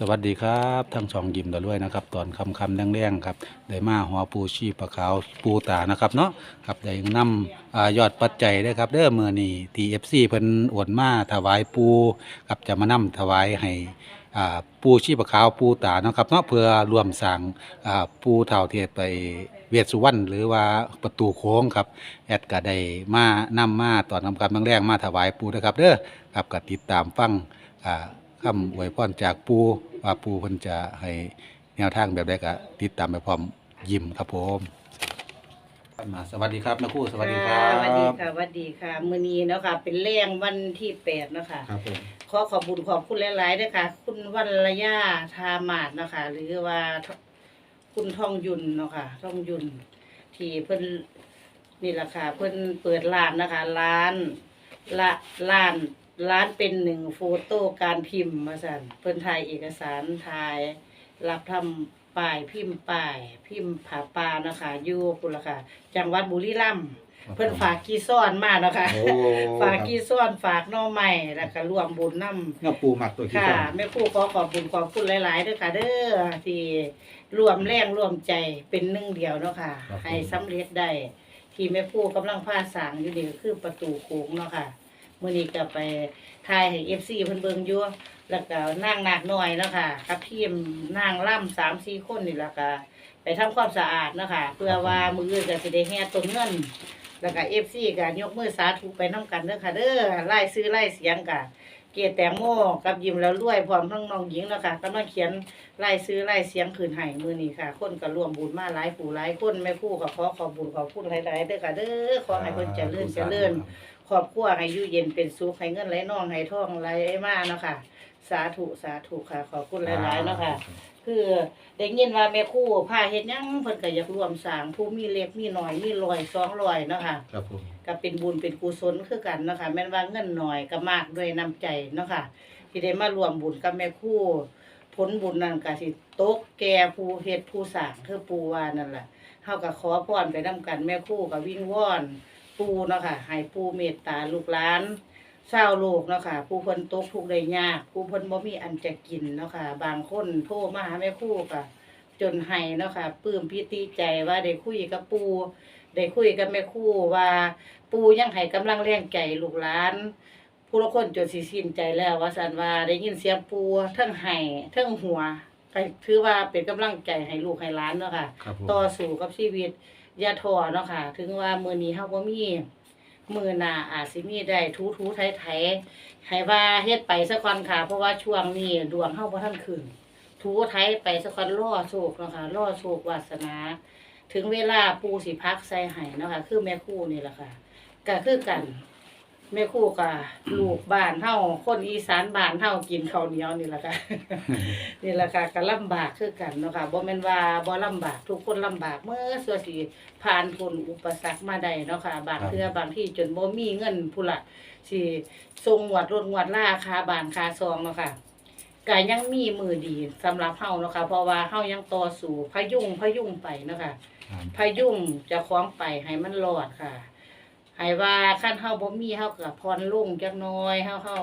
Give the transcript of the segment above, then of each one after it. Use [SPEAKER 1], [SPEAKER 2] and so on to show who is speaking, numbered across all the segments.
[SPEAKER 1] สวัสดีครับทั้งช่องยิมตะลุยนะครับ ตอนคำคำแรงๆครับได้มาหัวปูชีปลาขาวปูตานะครับเนาะครับได้นำอยอดปัจจัยได้ครับเด้อเมื่อนี้ทีเอฟซีเพิ่นโอนมาถวายปูครับจะมานำถวายให้ปูชีปลาขาวปูตานะครับเนาะเพื่อรวมสร้างปูเท่าเทียไปเวสสุวรรณหรือว่าประตูโค้งครับแอดก็ได้มานำมาตอนคำคำแรงๆมาถวายปูนะครับเด้อครับก็ติดตามฟังอ่า คำอวยพรจากปูว่าปูเพิ่นจะให้แนวทางแบบใดก็ติดตามไปพร้อมยิ้มครับผมมาสวัสดีครับนะครู่สวัสดีครั
[SPEAKER 2] สวัสดี
[SPEAKER 1] บ
[SPEAKER 2] ค่ะสวัสดีค่ะ มื้อนี้เนาะค่ะ เป็นแรงวันที่แปดเนาะค่ะ
[SPEAKER 1] ครับผม
[SPEAKER 2] ขอขอบคุญขอบคุณหลายๆด้วยค่ะ คุณวัลยาทามาดเนาะค่ะ หรือว่าคุณทองยุนเนาะค่ะทองยุนที่เพิ่นนี่แหละค่ะ เพิ่นเปิดร้านนะคะ ร้านละร้าน ร้านเป็นหนึ่งโฟโต้การพิมพ์มาสั่นเพิ่นถ่ายเอกสารถ่าย รับทำป้ายพิมพ์ป้าย พิมพ์ผาปาเนาะคะอยู่พุ่นละค่ะจังหวัดบุรีรัมย์เพิ่นฝากกีซ่อนมาเนาะค่ะ
[SPEAKER 1] โอ้
[SPEAKER 2] ฝากกีซ่อนฝากหน่อไม้แล้วก็รวมบุญนำ
[SPEAKER 1] เงาปูหมักตัวที่
[SPEAKER 2] ค่ะ
[SPEAKER 1] สอง
[SPEAKER 2] แม่ครูขอขอบคุณขอบคุณหลายๆด้วยค่ะ เด้อที่รวมแรงรวมใจเป็นหนึ่งเดียวเนาะค่ะ ให้สำเร็จได้ที่แม่ครูกำลังพาสร้างอยู่นี่ก็คือประตูโค้งเนาะค่ะ มื้อนี้ก็ไปทายให้ FC เพิ่นเบิ่งอยู่แล้วก็นางนาคน้อยเนาะค่ะกับทีมนางล่ำ3 4คนนี่แล้วก็ไปทำความสะอาดเนาะค่ะเพื่อว่ามืออื่นก็สิได้แห่ต้นเงิน แล้วก็ FC ก็ยกมือสาธุไปนํกันเด้อค่ะเด้อไล่ซื้อไล่เสียงก็เกียรติแตงโมกับยิ้มแล้วรวยพร้อมทั้งน้องหญิงแล้วค่ะกำลังเขียนไล่ซื้อไล่เสียงคืนให้มือนี้ค่ะ คนก็ร่วมบุญมาหลายผู้หลายคนแม่ผู้ก็ขอขอบบุญขอบคุณหลายๆเด้อค่ะเด้อขอให้เพิ่นเจริญเจริญ ครอบครัวให้อยู่เย็นเป็นสุขให้เงินไหลน่องให้ทองไหลมาเนาะค่ะ สาธุสาธุค่ะ ขอบคุณหลายๆเนาะค่ะ คือได้ยินว่าแม่ครู่พาเฮ็ดหยังเพิ่นก็อยากร่วมสร้างผู้มีเล็กมีน้อยมีร้อยสองร้อยเนาะค่ะ
[SPEAKER 1] ครับผม
[SPEAKER 2] ก็เป็นบุญเป็นกุศลคือกันเนาะคะแม่นว่าเงินหน่อยก็มากด้วยน้ำใจเนาะค่ะที่ได้มารวมบุญกับแม่ครู่ผลบุญนั่นก็สิตกแก่ผู้เฮ็ดผู้สร้างคือปูว่านั่นแหละเฮาก็ขอพรไปนํกันแม่ครู่ก็วิงวอน ปูเนาะค่ะให้ปูเมตตาลูกหลานชาวโลกเนาะค่ะผู้เพิ่นตกทุกข์ได้ยากผู้เพิ่นบ่มีอันจะกินเนาะค่ะบางคนโทรมาหาแม่ครู่ก็จนให้เนาะค่ะปลื้มพิติใจว่าได้คุยกับปูได้คุยกับแม่ครู่ว่า ปูยังให้กำลังแรงใจลูกหลาน ผู้ละคนจนสิสิ้นใจแล้ว ว่าสันว่าได้ยินเสียงปูเทั้งไห้เทั้งหัวก็ถือว่าเป็นกำลังใจให้ลูกให้หลานเนาะค่ะ
[SPEAKER 1] ครับผม
[SPEAKER 2] ต่อสู้กับชีวิตอ ย่าท้อเนาะค่ะ ถึงว่ามือนี้เฮาบ่มีมือหน้าอาจสิมีได้ทูๆไทไทให้ว่าเฮ็ดไปสัก่อนค่ะ เพราะว่าช่วงนี้ดวงเฮาบ่ทันขึ้นทูไถไปสัก่อนรอโชคเนาะค่ะรอโชควาสนา ถึงเวลาปูสิพักใส่ไห้เนาะค่ะ คือแม่คู่นี่แหละค่ะก็คือกัน แม่ครู่กับลูกบ้านเฮาคนอีสานบ้านเฮากินข้าวเหนียวนี่แหละค่ะ นี่แหละค่ะก็ลำบากคือกันเนาะค่ะบ่แม่นว่าบ่ลำบากทุกคนลำบากเมื่อสัวสิผ่านพ้นอุปสรรคมาได้เนาะค่ะบางเทื่อบางที่จนบ่มีเงินพุ่นละสิส่งงวดรถงวดล่าค่าบ้านค่าซองเนาะค่ะก็ยังมีมือดีสำหรับเฮาเนาะค่ะเพราะว่าเฮายังต่อสู้พยุงพยุงไปเนาะค่ะพายุงเจะคล้าของไปให้มันรอดค่ะ ให้ว่าขั้นเฮาบ่มีเฮาก็พรลุ่งจักหน้อยเฮาเฮา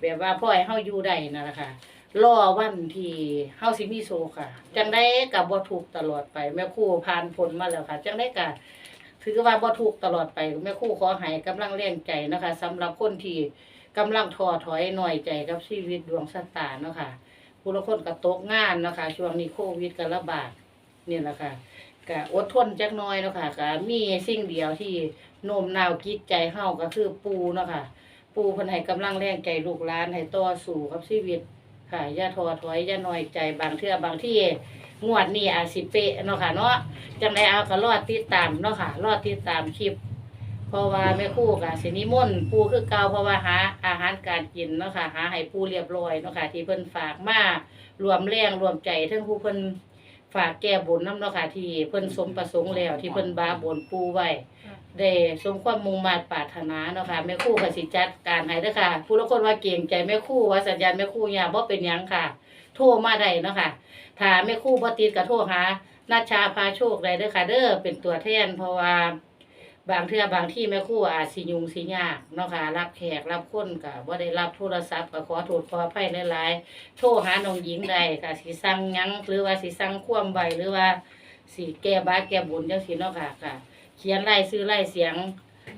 [SPEAKER 2] แบบว่าพ่อให้เฮาอยู่ได้นั่นแหละค่ะรอวันที่เฮาสิมีโซค่ะ จังได้ก็บ่ถูกตลอดไป แม่ครูผ่านพ้นมาแล้วค่ะ จังได้ก็ถือว่าบ่ถูกตลอดไปแม่ครูขอให้กำลังแรงใจนะคะสำหรับคนที่กำลังท้อถอยหน่อยใจกับชีวิตดวงชะตาเนาะค่ะผู้ละคนก็ตกงานเนาะค่ะช่วงนี้โควิดก็ระบาดนี่แหละค่ะก็อดทนจักหน้อยเนาะค่ะก็มีสิ่งเดียวที่ โน้มน้าวจิตใจเฮาก็คือปูเนาะค่ะ ปูเพิ่นให้กำลังแรงใจลูกหลานให้ต่อสู้กับชีวิตค่ะอย่าท้อถอยอย่าน้อยใจบางเทื่อบางที่งวดนี้อาจสิเปะเนาะค่ะเนาะจังไดเอาก็รอดติดตามเนาะค่ะ รอดติดตามคลิป เพราะว่าแม่ครู่ก็สินิมนต์ปูคือเก่าเพราะว่าหาอาหารการกินเนาะค่ะหาให้ปูเรียบร้อยเนาะค่ะที่เพิ่นฝากมารวมแรงรวมใจทั้งผู้เพิ่นฝากแก้บนน้ำเนาะค่ะที่เพิ่นสมประสงค์แล้วที่เพิ่นบาบนปูไว้ ได้สมความมุ่งมา่ปรารถนาเนาะค่ะแม่ครู่ก็สิจัดการให้เด้อค่ะ ผู้ละคนว่าเก่งใจแม่คู่ว่าสัญญาณแม่คู่เนี่ยบ่เป็นหยังค่ะ โทรมาได้เนาะค่ะถ้าแม่คู่บ่ติดก็โทรหานาชาพาโชคได้เด้อค่ะ เด้อเป็นตัวแทนเพราะว่า
[SPEAKER 3] บางเทื่อบางที่แม่คู่อาจสิยุงสิยากเนาะค่ะรับแขกรับคนก็บ่ได้รับโทรศัพท์ก็ขอโทษขออภัยหลายๆโทรหาน้องหญิงได้ก็สิสั่งหยังหรือว่าสิสั่งความไว้หรือว่าสิแก้บาแก้บุญจังซี่เนาะค่ะค่ะ เขียนไล่ซื้อไล่เสียง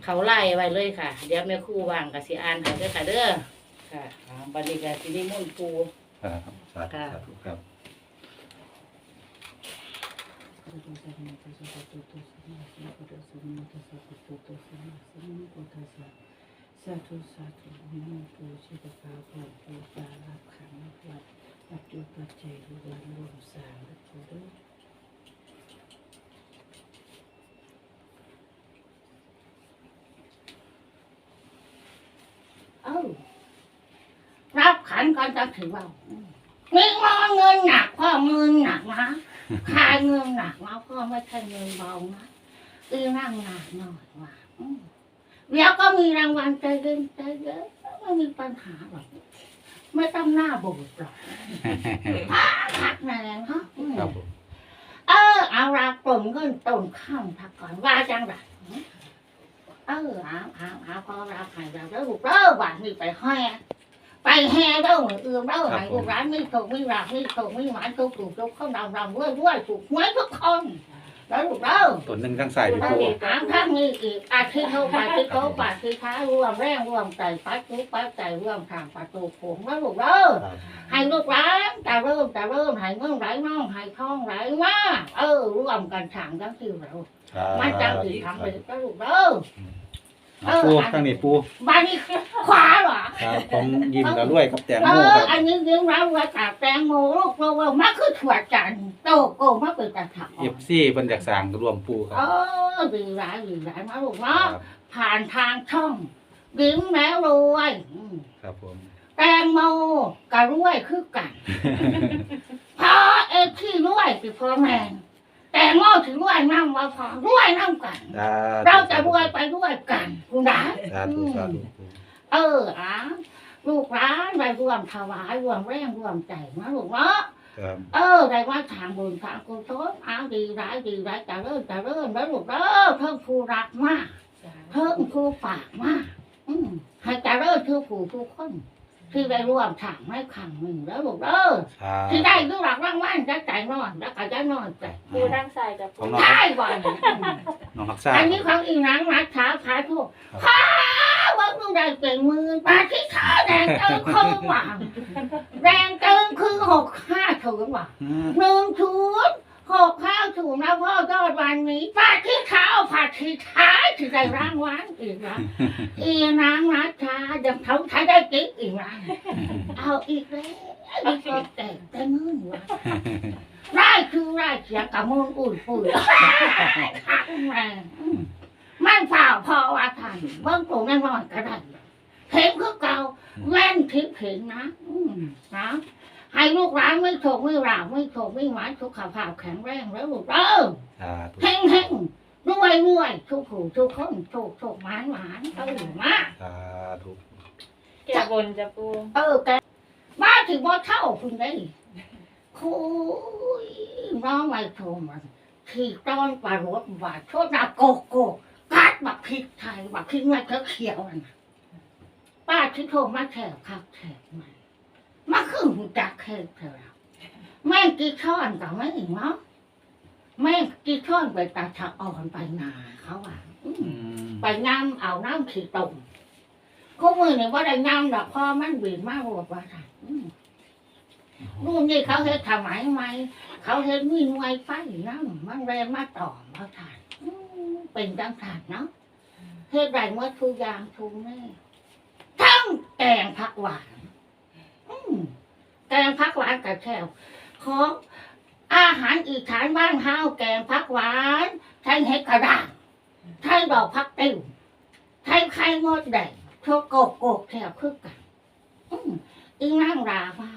[SPEAKER 3] เขาไล่ไว้เลยค่ะ เดี๋ยวแม่ครู่ว่างก็สิอ่านให้เด้อค่ะเด้อค่ะอ่าบัดนี้ก็สินิมนต์ปู่
[SPEAKER 1] ครับสาธุ
[SPEAKER 3] ค่ะ
[SPEAKER 1] สาธุครับ
[SPEAKER 3] สาธุสาธุนิมนต์ปู่ชีพกาวผ่อนปู่ตารับขันธ์วัดปัจจุปัจเจกลูกหลานรวมสร้างและปู่เด้อเอ้ารับขั นธ์ก่อนจะถือว่ามีมอเงินหนักพ่อเงินหนักนะขายเงินหนักนะพ่อไม่ใช่เงินเบานะอีนั่งหนักหน่อยว่าอืมเดี๋ยวก็มีรางวัลใจเย็นใจเย็นไม่มีปัญหาหรอกไม่ต้องหน้าบูดหรอกพักแรงฮะอืม
[SPEAKER 1] ครับผม
[SPEAKER 3] เออเอาราปมเงินต้นข้ามพักก่อนว่าจังไรเออเอาเอาเอาพอราหายแล้วลูกเด้อว่านี่ไปแห่ ไปแห่เด้อเหมือนอื่นเด้อไหนลูกร้านไม่ถูกไม่รักไม่ถูกไม่หวานถูกถูกถูกเข้าดำดำด้วยด้วยถูกหวยทุกคนแล้วลูกเด้อ
[SPEAKER 1] ตัวหนึ่งทั้งสายพี่
[SPEAKER 3] ถ้า
[SPEAKER 1] ปู
[SPEAKER 3] อีกถามข้างนี้อีกอาทิตย์เข้าไปที่เขาปาที่ท้ารวมแรงรวมใจปัดทุกปัดใจรวมทางประตูโขงแล้วลูกเด้อ
[SPEAKER 1] ครับ
[SPEAKER 3] ให้ลูกร้านจะเริ่มจะเริ่มให้เงินไหลน้องให้ทองไหลมาเออรวมกันถางทั้งที่เรามันจะถึงทำไปก็ลูกเด้อ
[SPEAKER 1] เอาปูทั้งนี้ปู
[SPEAKER 3] บ้านนี้ขวาเหรอ
[SPEAKER 1] ครับผมยิ้มแล้วรวยกับแตง
[SPEAKER 3] เอ
[SPEAKER 1] โม
[SPEAKER 3] อ
[SPEAKER 1] ครับ
[SPEAKER 3] อันนี้เลี้ยงเราไว้กับแตงโมลูกเราว่ามันคือถั่วจันทร์โตโกมาเป็นกระถาง
[SPEAKER 1] เอฟซีเพิ่นจากสร้างรวมปูครั
[SPEAKER 3] เอบอดีร้ายดีร้ายมาลูก
[SPEAKER 1] ครั
[SPEAKER 3] เนาะ
[SPEAKER 1] บ
[SPEAKER 3] ผ่านทางช่องดิ้มแล้วรวยอืม
[SPEAKER 1] ครับผม
[SPEAKER 3] แตงโมกับรวยคือกันพอเอฟที่รวยคือพ่อแม่ แตงโมถึงรวยนั่งว่าพอรวยนั่งกัน
[SPEAKER 1] สาธุ
[SPEAKER 3] เราจะรวยไปด้วยกันคุณนะ
[SPEAKER 1] สาธุสาธุปู
[SPEAKER 3] เอออะลูกร้านได้รวมถวายรวมแรงรวมใจนะลูกเนาะ
[SPEAKER 1] ครับ
[SPEAKER 3] เออได้ว่าทางบุญทางกุศลเอาดีร้ายดีร้ายจะเริ่มจะเริ่มแล้วลูกเด้อเพิ่มผู้รักมากเพิ่มผู้ฝากมากอืมให้จะเริ่มทุกผู้ทุกคน ที่ได้ร่วมทางไม่ขังหนึ่งแล้วลูกเด้อ
[SPEAKER 1] สาธุ
[SPEAKER 3] ที่ได้ดูหลักร่างว่านจะใจนอนแล้วก็จะนอนใจ
[SPEAKER 4] ปูด้านซ้ายกับ
[SPEAKER 1] ข
[SPEAKER 4] ปู
[SPEAKER 1] องน้อง
[SPEAKER 3] ใช่บ่อย
[SPEAKER 1] น้องรักษา
[SPEAKER 3] อันนี้ของอีนังนักขาขาทุกข้าว่ามึงได้เก่งมือปาที่ขาแดงเกินคือว่ะแดงเกินคือหกห้าถึงว่ะ
[SPEAKER 1] อืม
[SPEAKER 3] หนึ่งถุงหกข้าวถุงแล้วพ่อยอดวันนี้ปาที่เท้าผัดที่ท้า ยที่ได้ร่างวันอีกนะอีนางนัชายังทำใช้ได้กิ๊กอีกนะเอาอีกแล้วอีกแล้วแต่แต่เงินวะได้คือได้เสียกับมืออุ่นปุ๋ยขังแรงมันฝ่าพอว่าทันเบิ้งตัวแน่นอนก็ได้เห็นคือเก่าแว่นทิพย์เห็นนะนะให้ลูกหลานไม่โศกไม่ราบไม่โศกไม่หวานสุขภาพแข็งแรงแล้วลูกเด้อเฮงเฮง รวยรวยทุกผู้ทุกคนโชคโชคหวานหวานเออมา
[SPEAKER 1] สาธุ
[SPEAKER 4] แก้บนจะปู
[SPEAKER 3] เออแกมาถึงบ่เท่าคุณได้คุยน้องไม่โทรมันที่ตอนปลารถว่าโทษนะโกโก้กัดบักพริกไทยบักพริกไม่เขียวๆนั่นน่ะป้าที่โทรมาแถบครับแถบมามาขึ้นหูจักแค่เธอแล้วแม่งกี่ช้อนกับแม่งเนาะ แม่งกี่ช้อนไปตาชะอ่อนไปนาเขาอะอืม
[SPEAKER 1] อืม
[SPEAKER 3] ไปน้ำเอาน้ำขี้ตมเขามือเนี่ยว่าได้น้ำดอกพ่อมันบีบมากหมดว่าค่ะอืมรุ่นนี้เขาเฮ็ดทำไมไหมเขาเฮ็ดมีไวไฟน้ำมันแรงมาต่อมาถ่านอืมเป็นจังสานเนาะเฮ็ดไรเมื่อทุกอย่างทุกแม่ทั้งแกงผักหวานอืมแกงผักหวานกับแคบของ อาหารอีสานบ้านเฮาแกงผักหวานใช้เห็ดกระด้างใช้ดอกผักติ้วใช้ไข่มดแดงโชโกโกกแถบคือกันอืมอีนั่งราว่า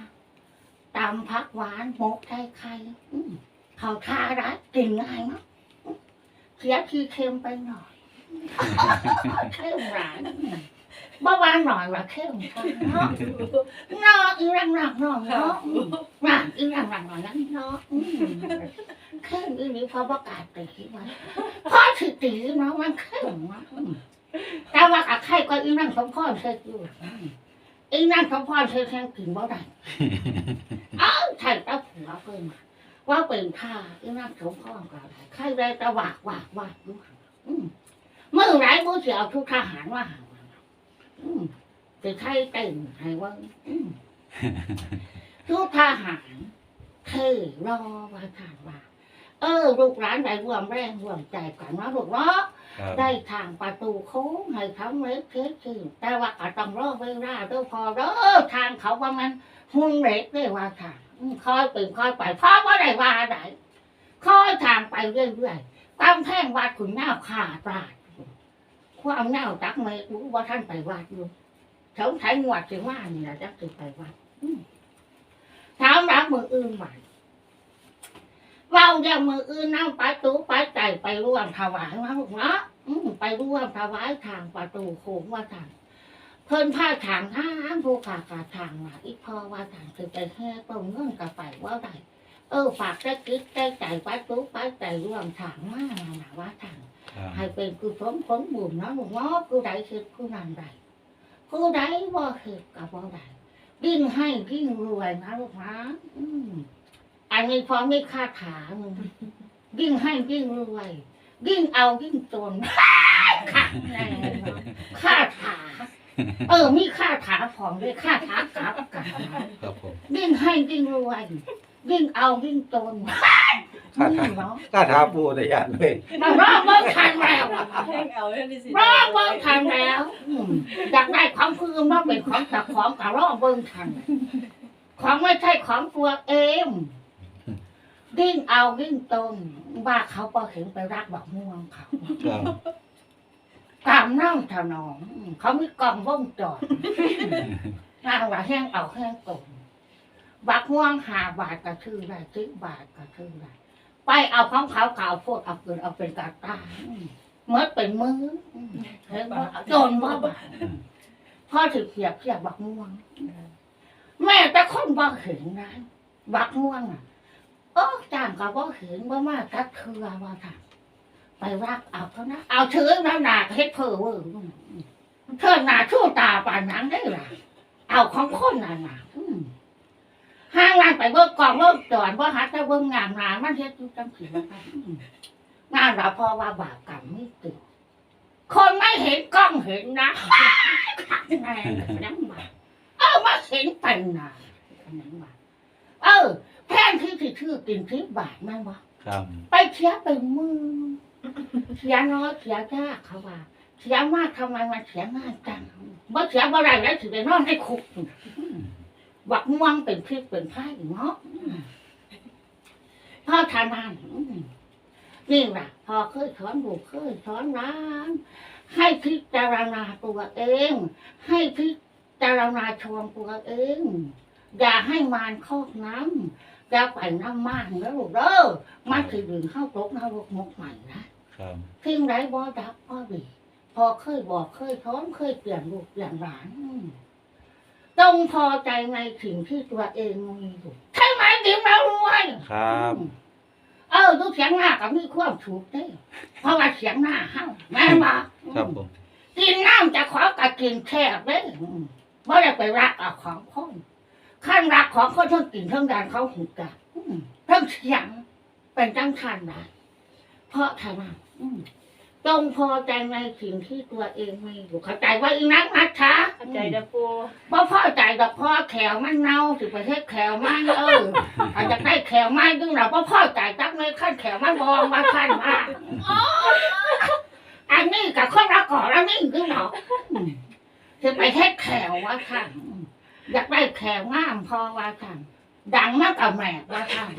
[SPEAKER 3] ตำผักหวานหมกไข่ไข่อืมเขาทาร้ายกินง่ายมั้งอืมเสียทีเค็มไปหน่อยเข้มร้านอืม บ่ว่าหน่อยว่าเข้มค่ะเนาะเนาะอีรังรังเนาะเนาะอืมน่ะอีรังรังเนาะนั่นเนาะอืมเข้มอีนี้พอประกาศตีไว้พอสิตีเนาะมันเข้มเนาะอืมแต่ว่ากับใครก็อีนั่งสมพรเช็อยู่อีนั่งสมพรเช็แข่งกินบ่ได้เอ้าใช่ตาผัวเพิ่นมาว่าเป็นท่าอีนั่งสมพรก็ได้ใครได้ตะวากวากวากดูอืมเมื่อไหรบ่สิเอาทุกทหารมาหา อืมจะใช่เต่งให้ว่าอืมทุกทหารเคยรอว่าทางว่า เออ ลูกหลานได้รวมแรงรวมใจกันนะลูกเนาะ
[SPEAKER 1] ครับ
[SPEAKER 3] ได้ทางประตูโค้งให้ทำเล็กเทสขึ้นแต่ว่าก็ต้องรอเวลาเด้อพอเด้อทางเขาว่ามันหุ่นเล็กได้ว่าทางอืมคอยเป็นคอยไปเพราะว่าได้ว่าได้คอยทางไปเรื่อยๆตามแท่งวัดขุนเงาขาดปราด ความเงาจักเมฆรู้ว่าท่านไปวัดอยู่สงสัยงวดถึงว่านี่แหละจักคือไปวัดถามรักมืออื่นใหม่เราอย่างมืออื่นนั่งปตู้ไปใจไปร่วมถวายนะลูกเนาะไปร่วมถวายทางประตูโค้งว่าทางเพิ่นผ้าทางทางผู้ขากาทางมาอีกพอว่าทางคือไปแค่ตรงเงื่อนกับไปว่าได้เออฝากได้คิดได้ใจไปตู้ไปใจร่วมทางมาหนาว่าทาง ให้เป็นกุศลผลบุญเนาะลูกเนาะผู้ใดคิดผู้นั้นใดผู้ใดบ่คิดกับบ่ได้ยิ่งให้ยิ่งรวยนะลูกนะอืมอันนี้พอไม่คาถาหนึ่งยิ่งให้ยิ่งรวยยิ่งเอายิ่งจนค่ะแน่เนาะคาถาเออ มีคาถาของด้วยคาถากลับกัน
[SPEAKER 1] ครับผม
[SPEAKER 3] ยิ่งให้ยิ่งรวยยิ่งเอายิ่งจน
[SPEAKER 1] คาถา
[SPEAKER 3] นี่เนาะ
[SPEAKER 1] กล้าท้าปูได้ยานเลย
[SPEAKER 3] มารอบเบิ่งทันแล้ว
[SPEAKER 4] แห้งเอาเรื่องที่สิ
[SPEAKER 3] รอบเบิ่งทันแล้วอืมอยากได้ของพื้นมาเป็นของจากของกับรอบเบิ่งทันของไม่ใช่ของตัวเองยิ่งเอายิ่งตนว่าเขาพอเห็นไปรักบักม่วงเขา
[SPEAKER 1] ครับ
[SPEAKER 3] ตามนั่งถนอมเขามีกล่องวงจรนางว่าแห้งเอาแห้งตนบักม่วงหาบาทกระทือได้สิบบาทกระทือได้ ไปเอาของเขาขาวโพดเอาเกินเอาเป็นกาตาอืมเมื่อเป็นมืออืมเห็นว่าโดนว่าบาทพ่อถือเขียบเขียบบักม่วง แม่แต่คนบ่เห็นนะบักม่วงอะเออจ้างก็บ่เห็นบ่มาตักเทือว่าค่ะไปรักเอาเขานะเอาเชื้อน้ำหนักเฮ็ดเพ้อเวอร์เธอหนาชู้ตาป่านหนังได้ล่ะเอาของคนน่ะนะอืม ห้างร้านไปเบิ่งกล่องเบิ่งจอนบ่หาแต่เบิ่งงามหนามันเฮ็ดอยู่จังซี่นะคะอืมงานเราพอว่าบาปกรรมไม่ติดคนไม่เห็นกล้องเห็นนะแม่ยังมาเออมาเห็นเป็นนะยังมาเออแทนที่ที่ชื่อกินทิบาทแม่นบ่
[SPEAKER 1] ครับ
[SPEAKER 3] ไปเสียไปมือเสียน้อยเสียยากเขาว่าเสียมากทำไมมันเสียง่ายจังบ่เสียบ่ได้แล้วถือไปนอนให้คุก บักม่วงเป็นพริกเป็นไผ่เนาะพ่อทานานอืมนี่แหละพอเคยสอนบุกเคยสอนร้าน ให้พิจารณาตัวเอง ให้พิจารณาชมตัวเอง อย่าให้มารครอบน้ำอย่าไปน้ำมากนะลูกเด้อมันคือดึงเข้าตกนรกมกใหม่นะครับทิ้งไรบ่ดับพ่อบีพอเคยบอกเคยท้อนเคยเปลี่ยนลูกเปลี่ยนหลาน อืมต้องพอใจในสิ่งที่ตัวเองมีอยู่ใช่ไหมดิมเรารวย
[SPEAKER 1] ครับ
[SPEAKER 3] เออดูเสียงหน้ากับมีความถูกได้เพราะว่าเสียงหน้าเฮาแม่นบ่
[SPEAKER 1] ครับผม
[SPEAKER 3] กินน้ำจะขอกับกินแคบเลยไม่ได้ไปรักเอาของคนขั้นรักของคนทั้งกินทั้งดานเขาหูกัอืมทั้งเสียงเป็นจังทันได้เพราะทำไมอืม จงพอใจในสิ่งที่ตัวเองมีอยู่เข้าใจว่าอีนักนักช้า
[SPEAKER 4] เข้าใจเด้อปู
[SPEAKER 3] เพราะพอใจดอกพ่อแขวมันเน่าสิประเทศแขวมันเอออาจจะได้แขวมันดึงเราเพราะพ่อใจจักไม่ขั้นแขวมันบองมาขั้นมาอ๋ออันนี้กับคนรักก่อนแล้วนี่ดึงเราคือไปเทศแขวว่าขั้นอยากได้แขวงามพอว่าขั้น ดังมากกับแม่ว่าขั้น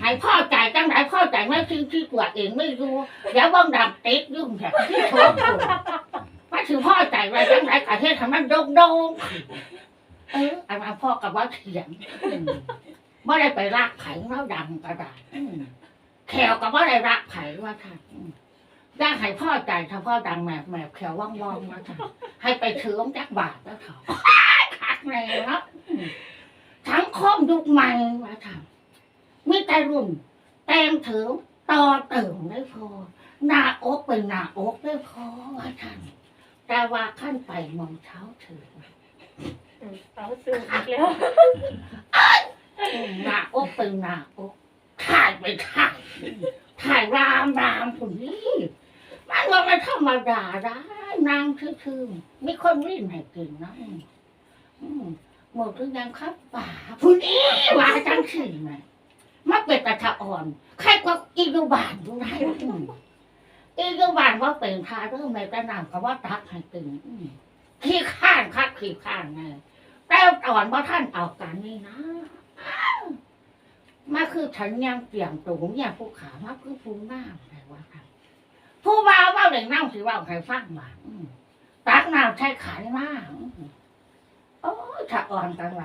[SPEAKER 3] ให้พ่อใจจังไหนพ่อใจไม่ที่ที่ตัวเองไม่รู้แล้วบ้องดังติดยุ่งแบบที่โชว์อยู่ว่าถือพ่อใจไว้จังไรกะเทศทำมันโดงโดงเอออันนั้นพ่อกับว่าเถียงไม่ได้ไปรักไข่แล้วดังกระดาษอืมแขวกับว่าได้รักไข่ว่าค่ะอืมย่าให้พ่อใจถ้าพ่อดังแหมบแหมบแขวว่องว่องมาค่ะให้ไปถือองค์จักบาทแล้วเถอะคักเลยเนาะอื มสังคมยุคใหม่มาทำมีแต่รุ่นแต่งถือต่อเติมได้พอหน้าอกเป็นหน้าอกได้พอว่าท่านแต่ว่าขั้นไปมองเช้าถือ
[SPEAKER 4] เอาสูงอีกแล้ว
[SPEAKER 3] หน้าอกเป็นหน้าอกถ่ายไปถ่ายถ่ายรามรามผุนนี่มันว่ามันธรรมดาได้นางคือๆมีคนวิ่งให้กินนะอืม หมดหรือยังครับป่าผุนนี่ว่าจังสิไหมมาเป็นตะทะอ่อนใครก็อีกบานดูได้อีกบานว่าเป็นทาเรื่องในตะนามก็ว่าตักให้ตึงขี้ข้านคักขี้ข้านไงแต่ตอนว่าท่านเอากันนี่นะมาคือฉันยังเปลี่ยนตัวผมอย่างผู้ขามาคือผู้น้ำอะไรวะครับผู้ว่าว่าเด็กน้ำสิว่าใครฟังว่าตักน้ำใช้ขันมาก โอ้ถ้าอ่อนกันละ